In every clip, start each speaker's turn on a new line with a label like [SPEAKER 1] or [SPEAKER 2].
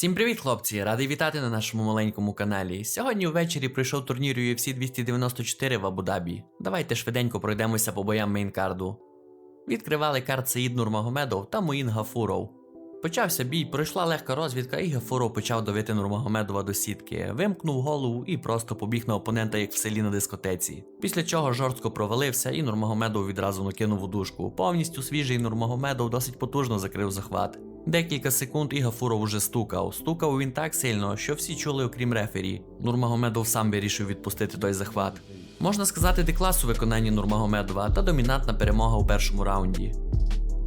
[SPEAKER 1] Всім привіт, хлопці! Радий вітати на нашому маленькому каналі. Сьогодні ввечері пройшов турнір UFC 294 в Абу-Дабі. Давайте швиденько пройдемося по боям мейнкарду. Відкривали карт Саїд Нурмагомедов та Моїн Гафуров. Почався бій, пройшла легка розвідка, і Гафуров почав давити Нурмагомедова до сітки, вимкнув голову і просто побіг на опонента, як в селі на дискотеці. Після чого жорстко провалився, і Нурмагомедов відразу накинув у дужку. Повністю свіжий Нурмагомедов досить потужно закрив захват. Декілька секунд і Гафуров уже стукав. Стукав він так сильно, що всі чули, окрім рефері. Нурмагомедов сам вирішив відпустити той захват. Можна сказати, деклас у виконанні Нурмагомедова та домінантна перемога у першому раунді.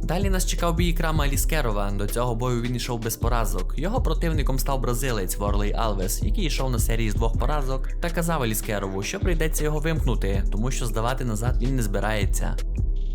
[SPEAKER 1] Далі нас чекав бій Крама Аліскерова. До цього бою він йшов без поразок. Його противником став бразилець Ворлей Алвес, який йшов на серії з двох поразок, та казав Аліскерову, що прийдеться його вимкнути, тому що здавати назад він не збирається.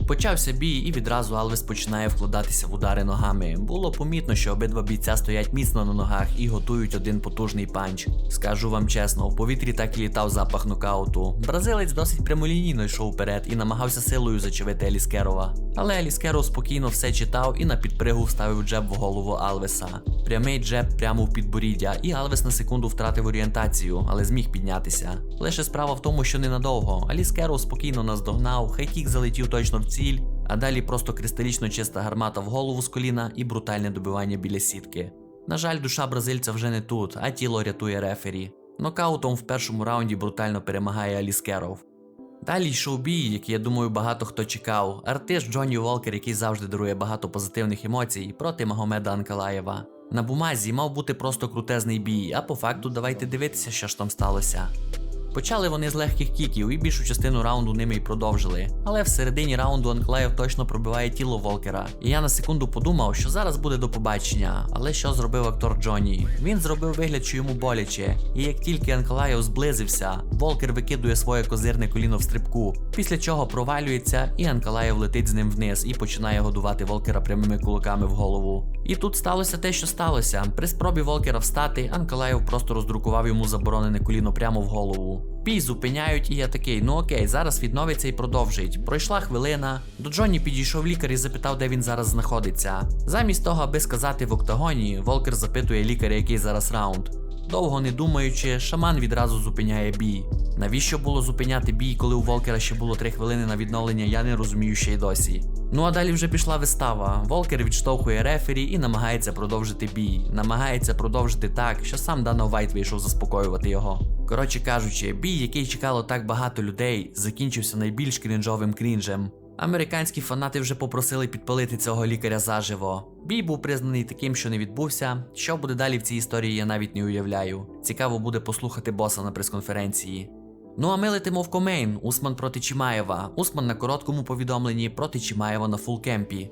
[SPEAKER 1] Почався бій, і відразу Алвес починає вкладатися в удари ногами. Було помітно, що обидва бійця стоять міцно на ногах і готують один потужний панч. Скажу вам чесно, у повітрі так і літав запах нокауту. Бразилець досить прямолінійно йшов вперед і намагався силою зачевити Еліскерова. Але Еліскеров спокійно все читав і на підпригу вставив джеб в голову Алвеса. Прямий джеб прямо в підборіддя, і Алвес на секунду втратив орієнтацію, але зміг піднятися. Лише справа в тому, що ненадовго. Аліскеров спокійно наздогнав, хайкік залетів точно в ціль, а далі просто кристалічно чиста гармата в голову з коліна і брутальне добивання біля сітки. На жаль, душа бразильця вже не тут, а тіло рятує рефері. Нокаутом в першому раунді брутально перемагає Аліскеров. Далі йшов бій, який я думаю багато хто чекав. Артист Джонні Волкер, який завжди дарує багато позитивних емоцій, проти Магомеда Анкалаєва. На бумазі мав бути просто крутезний бій, а по факту давайте дивитися, що ж там сталося. Почали вони з легких кіків і більшу частину раунду ними й продовжили. Але в середині раунду Анклаєв точно пробиває тіло Волкера. І я на секунду подумав, що зараз буде до побачення. Але що зробив актор Джонні? Він зробив вигляд, що йому боляче. І як тільки Анклаєв зблизився, Волкер викидує своє козирне коліно в стрибку, після чого провалюється, і Анкалаєв летить з ним вниз і починає годувати Волкера прямими кулаками в голову. І тут сталося те, що сталося. При спробі Волкера встати, Анкалаєв просто роздрукував йому заборонене коліно прямо в голову. Бій зупиняють, і я такий, ну окей, зараз відновиться і продовжить. Пройшла хвилина. До Джонні підійшов лікар і запитав, де він зараз знаходиться. Замість того, аби сказати в октагоні, Волкер запитує лікаря, який зараз раунд. Довго не думаючи, шаман відразу зупиняє бій. Навіщо було зупиняти бій, коли у Волкера ще було 3 хвилини на відновлення, я не розумію ще й досі. Ну а далі вже пішла вистава. Волкер відштовхує рефері і намагається продовжити бій. Намагається продовжити так, що сам Дана Вайт вийшов заспокоювати його. Коротше кажучи, бій, який чекало так багато людей, закінчився найбільш крінжовим крінжем. Американські фанати вже попросили підпалити цього лікаря заживо. Бій був признаний таким, що не відбувся. Що буде далі в цій історії, я навіть не уявляю. Цікаво буде послухати боса на прес-конференції. Ну а ми летимо в комейн. Усман проти Чимаєва. Усман на короткому повідомленні проти Чимаєва на фулкемпі.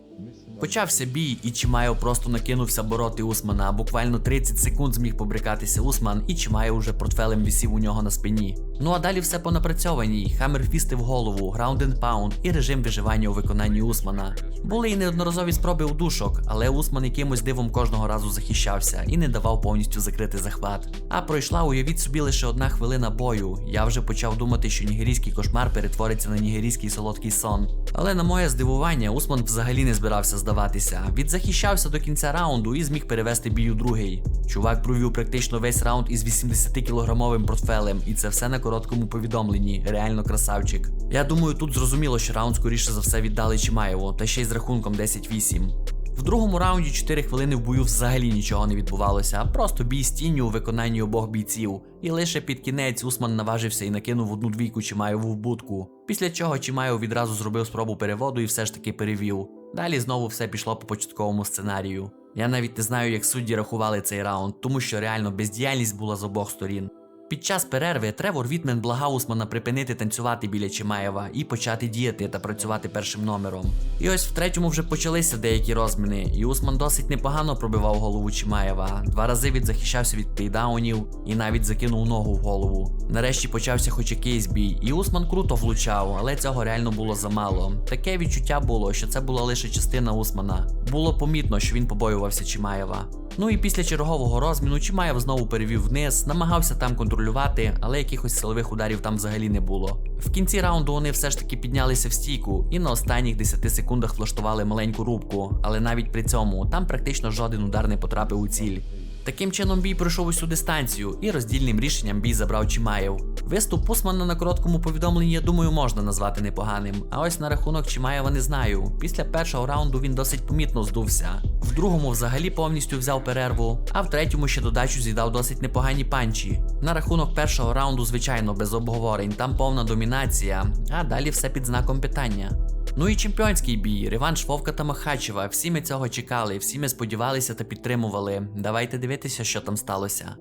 [SPEAKER 1] Почався бій, і Чимаєв просто накинувся бороти Усмана. Буквально 30 секунд зміг побрикатися Усман, і Чимаєв уже портфелем висів у нього на спині. Ну а далі все по напрацьованій. Хаммерфісти в голову, граунд and паунд і режим виживання у виконанні Усмана. Були і неодноразові спроби удушок, але Усман якимось дивом кожного разу захищався і не давав повністю закрити захват. А пройшла, уявіть собі, лише одна хвилина бою. Я вже почав думати, що нігерійський кошмар перетвориться на нігерійський солодкий сон. Але на моє здивування, Усман взагалі не збирався здаватися. Відзахищався до кінця раунду і зміг перевести бій у другий. Чувак провів практично весь раунд із 80-кілограмовим портфелем, і це все на короткому повідомленні. Реально красавчик. Я думаю, тут зрозуміло, що раунд скоріше за все віддали Чимаєву, та ще й з рахунком 10-8. В другому раунді 4 хвилини в бою взагалі нічого не відбувалося, просто бій з тінню у виконанні обох бійців. І лише під кінець Усман наважився і накинув одну двійку Чимаєву в будку. Після чого Чимаєв відразу зробив спробу переводу і все ж таки перевів. Далі знову все пішло по початковому сценарію. Я навіть не знаю, як судді рахували цей раунд, тому що реально бездіяльність була з обох сторін. Під час перерви Тревор Вітмен благав Усмана припинити танцювати біля Чимаєва і почати діяти та працювати першим номером. І ось в третьому вже почалися деякі розміни, і Усман досить непогано пробивав голову Чимаєва. Два рази відзахищався від тейдаунів і навіть закинув ногу в голову. Нарешті почався хоч якийсь бій, і Усман круто влучав, але цього реально було замало. Таке відчуття було, що це була лише частина Усмана. Було помітно, що він побоювався Чимаєва. Ну і після чергового розміну Чимаєв знову перевів вниз, намагався там контролювати, але якихось силових ударів там взагалі не було. В кінці раунду вони все ж таки піднялися в стійку і на останніх 10 секундах влаштували маленьку рубку, але навіть при цьому там практично жоден удар не потрапив у ціль. Таким чином бій пройшов усю дистанцію і роздільним рішенням бій забрав Чимаєв. Виступ Пусмана на короткому повідомленні, я думаю, можна назвати непоганим. А ось на рахунок Чимаєва не знаю. Після першого раунду він досить помітно здувся. В другому взагалі повністю взяв перерву, а в третьому ще додачу з'їдав досить непогані панчі. На рахунок першого раунду, звичайно, без обговорень, там повна домінація, а далі все під знаком питання. Ну і чемпіонський бій, реванш Вовка та Махачева. Всі ми цього чекали, всі ми сподівалися та підтримували. Давайте дивитися, що там сталося.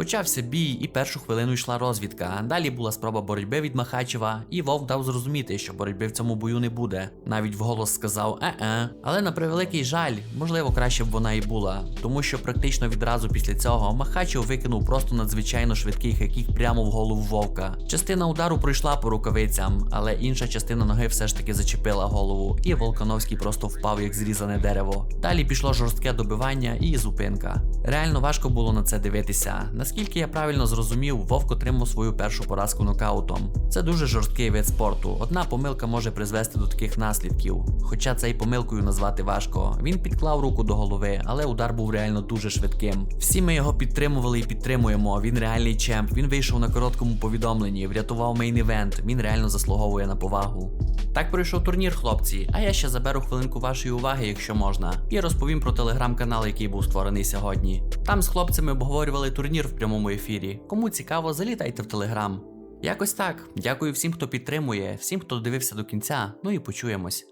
[SPEAKER 1] Почався бій, і першу хвилину йшла розвідка. Далі була спроба боротьби від Махачева, і Вовк дав зрозуміти, що боротьби в цьому бою не буде. Навіть вголос сказав е-е. Але на превеликий жаль, можливо, краще б вона і була, тому що практично відразу після цього Махачев викинув просто надзвичайно швидкий хекік прямо в голову Вовка. Частина удару пройшла по рукавицям, але інша частина ноги все ж таки зачепила голову, і Волконовський просто впав як зрізане дерево. Далі пішло жорстке добивання і зупинка. Реально важко було на це дивитися. Наскільки я правильно зрозумів, Вовк отримав свою першу поразку нокаутом. Це дуже жорсткий вид спорту. Одна помилка може призвести до таких наслідків. Хоча це й помилкою назвати важко. Він підклав руку до голови, але удар був реально дуже швидким. Всі ми його підтримували і підтримуємо. Він реальний чемп. Він вийшов на короткому повідомленні, врятував мейн-івент. Він реально заслуговує на повагу. Так пройшов турнір, хлопці. А я ще заберу хвилинку вашої уваги, якщо можна, і розповім про телеграм-канал, який був створений сьогодні. Там з хлопцями обговорювали турнір в прямому ефірі. Кому цікаво, залітайте в телеграм. Якось так. Дякую всім, хто підтримує, всім, хто дивився до кінця. Ну і почуємось.